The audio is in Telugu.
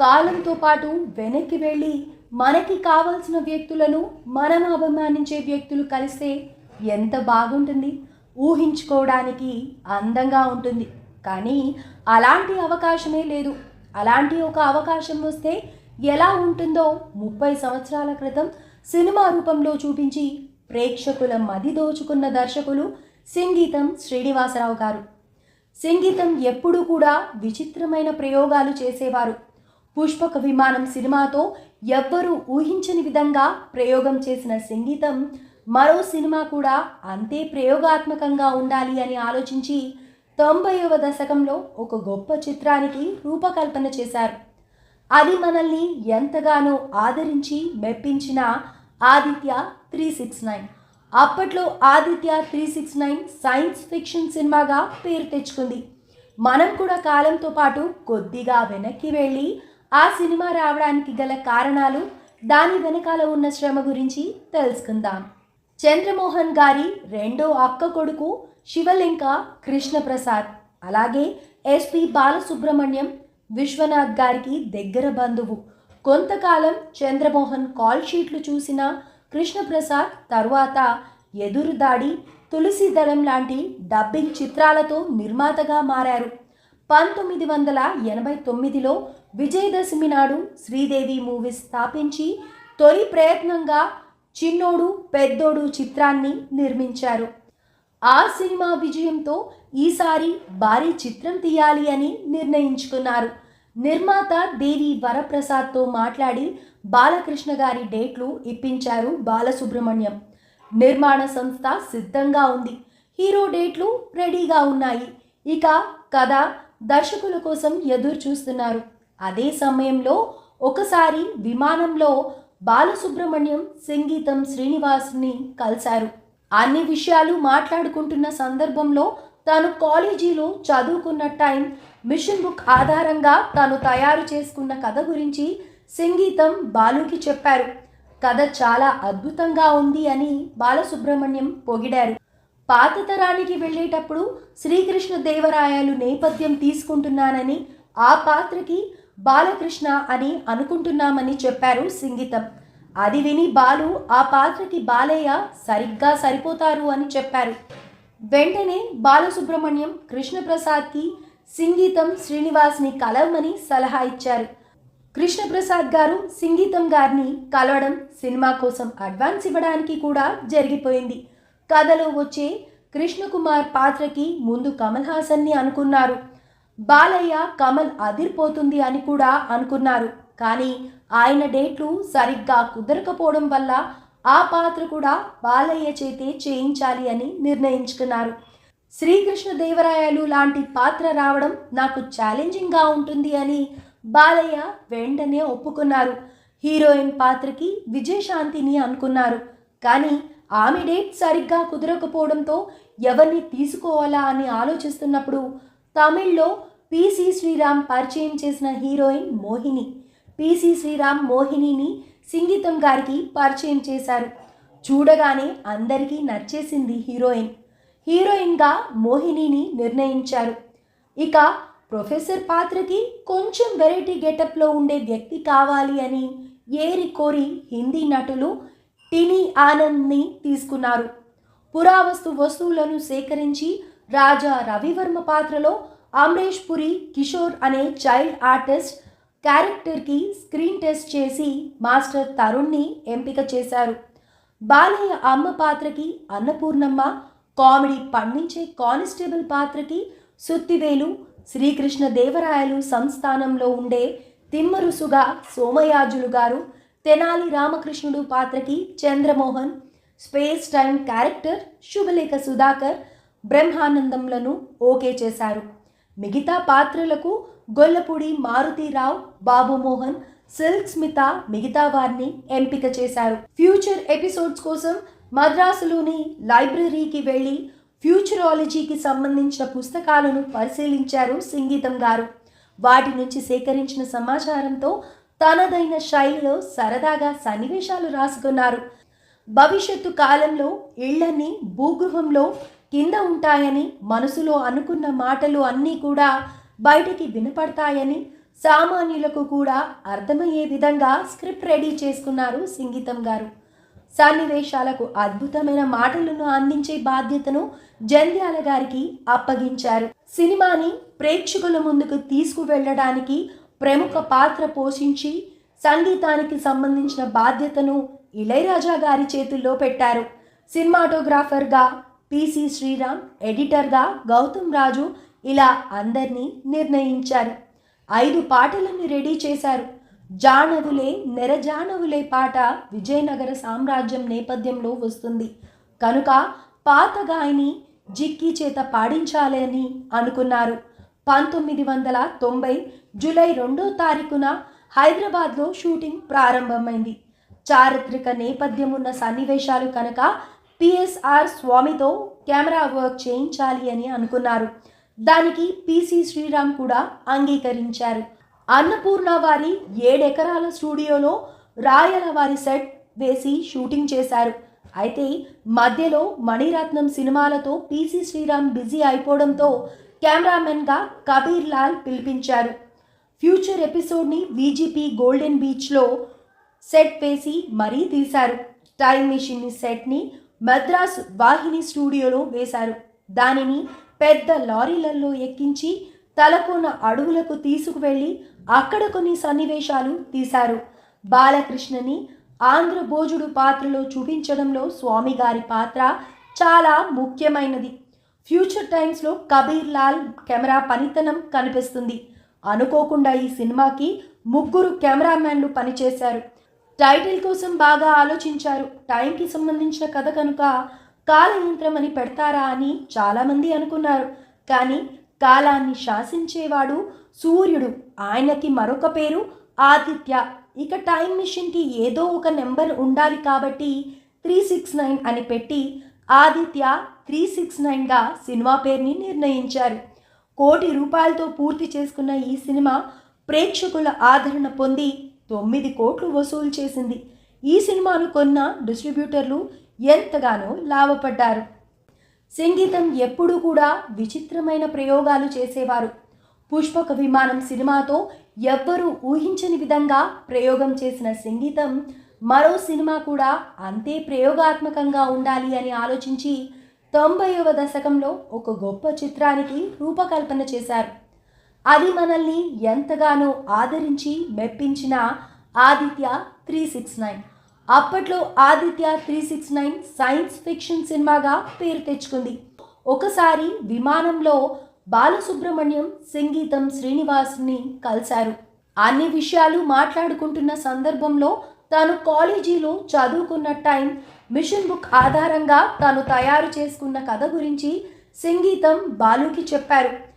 కాలంతో పాటు వెనక్కి వెళ్ళి మనకి కావాల్సిన వ్యక్తులను మనం అభిమానించే వ్యక్తులు కలిస్తే ఎంత బాగుంటుంది. ఊహించుకోవడానికి అందంగా ఉంటుంది. కానీ అలాంటి అవకాశమే లేదు. అలాంటి ఒక అవకాశం వస్తే ఎలా ఉంటుందో ముప్పై సంవత్సరాల క్రితం సినిమా రూపంలో చూపించి ప్రేక్షకుల మది దోచుకున్న దర్శకులు సంగీతం శ్రీనివాసరావు గారు. సంగీతం ఎప్పుడూ కూడా విచిత్రమైన ప్రయోగాలు చేసేవారు. పుష్పక విమానం సినిమాతో ఎవ్వరూ ఊహించని విధంగా ప్రయోగం చేసిన సంగీతం మరో సినిమా కూడా అంతే ప్రయోగాత్మకంగా ఉండాలి అని ఆలోచించి తొంభైవ దశకంలో ఒక గొప్ప చిత్రానికి రూపకల్పన చేశారు. అది మనల్ని ఎంతగానో ఆదరించి మెప్పించిన ఆదిత్య త్రీ సిక్స్ నైన్. అప్పట్లో Aditya three six nine science fiction సినిమాగా పేరు తెచ్చుకుంది. మనం కూడా కాలంతో పాటు కొద్దిగా వెనక్కి వెళ్ళి ఆ సినిమా రావడానికి గల కారణాలు దాని వెనకాల ఉన్న శ్రమ గురించి తెలుసుకుందాం. చంద్రమోహన్ గారి రెండో అక్క కొడుకు శివలింక కృష్ణప్రసాద్ అలాగే ఎస్పి బాలసుబ్రహ్మణ్యం విశ్వనాథ్ గారికి దగ్గర బంధువు. కొంతకాలం చంద్రమోహన్ కాల్ షీట్లు చూసిన కృష్ణప్రసాద్ తరువాత ఎదురుదాడి తులసిదళం లాంటి డబ్బింగ్ చిత్రాలతో నిర్మాతగా మారారు. పంతొమ్మిది వందల ఎనభై తొమ్మిదిలో విజయదశమి నాడు శ్రీదేవి మూవీస్ స్థాపించి తొలి ప్రయత్నంగా చిన్నోడు పెద్దోడు చిత్రాన్ని నిర్మించారు. ఆ సినిమా విజయంతో ఈసారి భారీ చిత్రం తీయాలి అని నిర్ణయించుకున్నారు. నిర్మాత దేవి వరప్రసాద్తో మాట్లాడి బాలకృష్ణ గారి డేట్లు ఇప్పించారు బాలసుబ్రహ్మణ్యం. నిర్మాణ సంస్థ సిద్ధంగా ఉంది. హీరో డేట్లు రెడీగా ఉన్నాయి. ఇక కథ దర్శకుల కోసం ఎదురు చూస్తున్నారు అదే సమయంలో ఒకసారి విమానంలో బాలసుబ్రహ్మణ్యం సంగీతం శ్రీనివాస్ని కలిశారు. అన్ని విషయాలు మాట్లాడుకుంటున్న సందర్భంలో తాను కాలేజీలో చదువుకున్న టైం మిషన్ బుక్ ఆధారంగా తాను తయారు చేసుకున్న కథ గురించి సంగీతం బాలుకి చెప్పారు. కథ చాలా అద్భుతంగా ఉంది అని బాలసుబ్రహ్మణ్యం పొగిడారు. పాత తరానికి వెళ్ళేటప్పుడు శ్రీకృష్ణ దేవరాయలు నేపథ్యం తీసుకుంటున్నానని ఆ పాత్రకి బాలకృష్ణ అని అనుకుంటున్నామని చెప్పారు సంగీతం. అది విని బాలు ఆ పాత్రకి బాలయ్య సరిగ్గా సరిపోతారు అని చెప్పారు. వెంటనే బాలసుబ్రహ్మణ్యం కృష్ణప్రసాద్కి సంగీతం శ్రీనివాస్ని కలవమని సలహా ఇచ్చారు. కృష్ణప్రసాద్ గారు సంగీతం గారిని కలవడం సినిమా కోసం అడ్వాన్స్ ఇవ్వడానికి కూడా జరిగిపోయింది. కథలో వచ్చే కృష్ణకుమార్ పాత్రకి ముందు కమల్ హాసన్ని అనుకున్నారు. బాలయ్య కమల్ అదిరిపోతుంది అని కూడా అనుకున్నారు. కానీ ఆయన డేట్లు సరిగ్గా కుదరకపోవడం వల్ల ఆ పాత్ర కూడా బాలయ్య చేతే చేయించాలి అని నిర్ణయించుకున్నారు. శ్రీకృష్ణదేవరాయలు లాంటి పాత్ర రావడం నాకు ఛాలెంజింగ్గా ఉంటుంది అని బాలయ్య వెంటనే ఒప్పుకున్నారు. హీరోయిన్ పాత్రకి విజయశాంతిని అనుకున్నారు. కానీ ఆమె డేట్ సరిగ్గా కుదరకపోవడంతో ఎవరిని తీసుకోవాలా అని ఆలోచిస్తున్నప్పుడు తమిళ్ళో పిసి శ్రీరామ్ పరిచయం చేసిన హీరోయిన్ మోహిని. పిసి శ్రీరామ్ మోహినిని సంగీతం గారికి పరిచయం చేశారు. చూడగానే అందరికీ నచ్చేసింది హీరోయిన్. హీరోయిన్గా మోహినిని నిర్ణయించారు. ఇక ప్రొఫెసర్ పాత్రకి కొంచెం వెరైటీ గెటప్లో ఉండే వ్యక్తి కావాలి అని ఏరి కోరి హిందీ నటులు టినీ ఆనంద్ని తీసుకున్నారు. పురావస్తు వస్తువులను సేకరించి రాజా రవివర్మ పాత్రలో అమరేష్ పురి కిషోర్ అనే చైల్డ్ ఆర్టిస్ట్ క్యారెక్టర్కి స్క్రీన్ టెస్ట్ చేసి మాస్టర్ తరుణ్ని ఎంపిక చేశారు. బాలయ్య అమ్మ పాత్రకి అన్నపూర్ణమ్మ కామెడీ పండించే కానిస్టేబుల్ పాత్రకి సుత్తివేలు శ్రీకృష్ణ దేవరాయలు సంస్థానంలో ఉండే తిమ్మరుసుగా సోమయాజులు గారు తెనాలి రామకృష్ణుడు పాత్రకి Chandramohan space time character Subhalekha Sudhakar బ్రహ్మానందంలను okay చేశారు. మిగతా పాత్రలకు గొల్లపూడి మారుతీరావు బాబుమోహన్ సిల్క్ స్మిత మిగతా వారిని ఎంపిక చేశారు. ఫ్యూచర్ ఎపిసోడ్స్ కోసం మద్రాసులోని లైబ్రరీకి వెళ్ళి ఫ్యూచరాలజీకి సంబంధించిన పుస్తకాలను పరిశీలించారు సంగీతం గారు. వాటి నుంచి సేకరించిన సమాచారంతో తనదైన శైలిలో సరదాగా సన్నివేశాలు రాసుకున్నారు. భవిష్యత్తు కాలంలో ఇళ్ళన్నీ భూగృహంలో కింద ఉంటాయని మనసులో అనుకున్న మాటలు అన్నీ కూడా బయటికి వినపడతాయని సామాన్యులకు కూడా అర్థమయ్యే విధంగా స్క్రిప్ట్ రెడీ చేసుకున్నారు సంగీతం గారు. సన్నివేశాలకు అద్భుతమైన మాటలను అందించే బాధ్యతను జంధ్యాల గారికి అప్పగించారు. సినిమాని ప్రేక్షకుల ముందుకు తీసుకువెళ్ళడానికి ప్రముఖ పాత్ర పోషించి సంగీతానికి సంబంధించిన బాధ్యతను ఇళయరాజా గారి చేతుల్లో పెట్టారు. సినిమాటోగ్రాఫర్గా పిసి శ్రీరామ్ ఎడిటర్గా గౌతమ్ రాజు ఇలా అందరినీ నిర్ణయించారు. ఐదు పాటలను రెడీ చేశారు. జానవులే నెరజానవులే పాట విజయనగర సామ్రాజ్యం నేపథ్యంలో వస్తుంది. కనుక పాత గాయని జిక్కి చేత పాడించాలని అనుకున్నారు. పంతొమ్మిది వందల తొంభై జూలై రెండో తారీఖున హైదరాబాద్లో షూటింగ్ ప్రారంభమైంది. చారిత్రక నేపథ్యం ఉన్న సన్నివేశాలు కనుక పిఎస్ఆర్ స్వామితో కెమెరా వర్క్ చేయించాలి అని అనుకున్నారు. దానికి పిసి శ్రీరామ్ కూడా అంగీకరించారు. అన్నపూర్ణ వారి ఏడెకరాల స్టూడియోలో రాయల వారి సెట్ వేసి షూటింగ్ చేశారు. అయితే మధ్యలో మణిరత్నం సినిమాలతో పిసి శ్రీరామ్ బిజీ అయిపోవడంతో కెమెరామెన్గా కబీర్ లాల్ పిలిపించారు. ఫ్యూచర్ ఎపిసోడ్ని వీజీపీ గోల్డెన్ బీచ్లో సెట్ వేసి మరీ తీశారు. టైం మిషన్ని సెట్ని మద్రాస్ వాహిని స్టూడియోలో వేశారు. దానిని పెద్ద లారీలలో ఎక్కించి తలకున్న అడవులకు తీసుకువెళ్ళి అక్కడ కొన్ని సన్నివేశాలు తీశారు. బాలకృష్ణని ఆంధ్ర భోజుడు పాత్రలో చూపించడంలో స్వామి గారి పాత్ర చాలా ముఖ్యమైనది. ఫ్యూచర్ టైమ్స్లో కబీర్ లాల్ కెమెరా పనితనం కనిపిస్తుంది. అనుకోకుండా ఈ సినిమాకి ముగ్గురు కెమెరామ్యాన్లు పనిచేశారు. టైటిల్ కోసం బాగా ఆలోచించారు. టైంకి సంబంధించిన కథ కనుక కాలయంత్రం అని పెడతారా అని చాలామంది అనుకున్నారు. కానీ కాలాన్ని శాసించేవాడు సూర్యుడు. ఆయనకి మరొక పేరు ఆదిత్య. ఇక టైం మిషన్కి ఏదో ఒక నెంబర్ ఉండాలి కాబట్టి త్రీ సిక్స్ నైన్ అని పెట్టి ఆదిత్య త్రీ సిక్స్ నైన్గా సినిమా పేరుని నిర్ణయించారు. కోటి రూపాయలతో పూర్తి చేసుకున్న ఈ సినిమా ప్రేక్షకుల ఆదరణ పొంది తొమ్మిది కోట్లు వసూలు చేసింది. ఈ సినిమాను కొన్న డిస్ట్రిబ్యూటర్లు ఎంతగానో లాభపడ్డారు. సంగీతం ఎప్పుడూ కూడా విచిత్రమైన ప్రయోగాలు చేసేవారు. పుష్పక విమానం సినిమాతో ఎవ్వరూ ఊహించని విధంగా ప్రయోగం చేసిన సంగీతం మరో సినిమా కూడా అంతే ప్రయోగాత్మకంగా ఉండాలి అని ఆలోచించి తొంభైవ దశకంలో ఒక గొప్ప చిత్రానికి రూపకల్పన చేశారు. అది మనల్ని ఎంతగానో ఆదరించి మెప్పించిన ఆదిత్య త్రీ సిక్స్ నైన్. అప్పట్లో Aditya three six nine science fiction సినిమాగా పేరు తెచ్చుకుంది. ఒకసారి విమానంలో బాలసుబ్రహ్మణ్యం సంగీతం శ్రీనివాస్ని కలిశారు. అన్ని విషయాలు మాట్లాడుకుంటున్న సందర్భంలో తాను కాలేజీలో చదువుకున్న టైం మిషన్ బుక్ ఆధారంగా తాను తయారు చేసుకున్న కథ గురించి సంగీతం బాలుకి చెప్పారు.